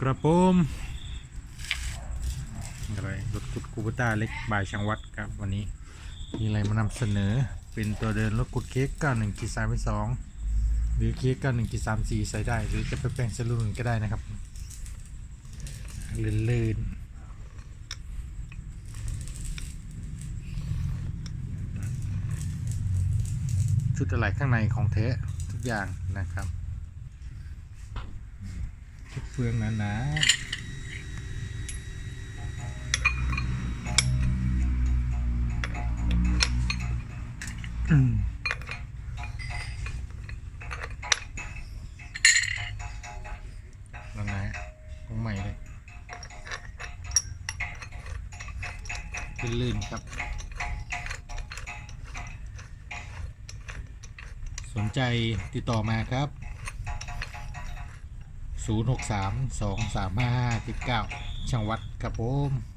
กระโปรงอะไรรถกุดคูปต้าเล็กบายช่างวัดครับวันนี้มีอะไรมานำเสนอเป็นตัวเดินรถกุดเค้ก91กี3 2หรือเค้ก91กี3 4ใส่ได้ หรือจะไปแปลงเซลูนก็ได้นะครับลื่นๆชุดอะไรข้างในของแท้ทุกอย่างนะครับ เฟืองหนาๆอืมนั่นนะของใหม่เลยลื่นๆครับ สนใจติดต่อมาครับ 063 235 19ช่างวัดครับผม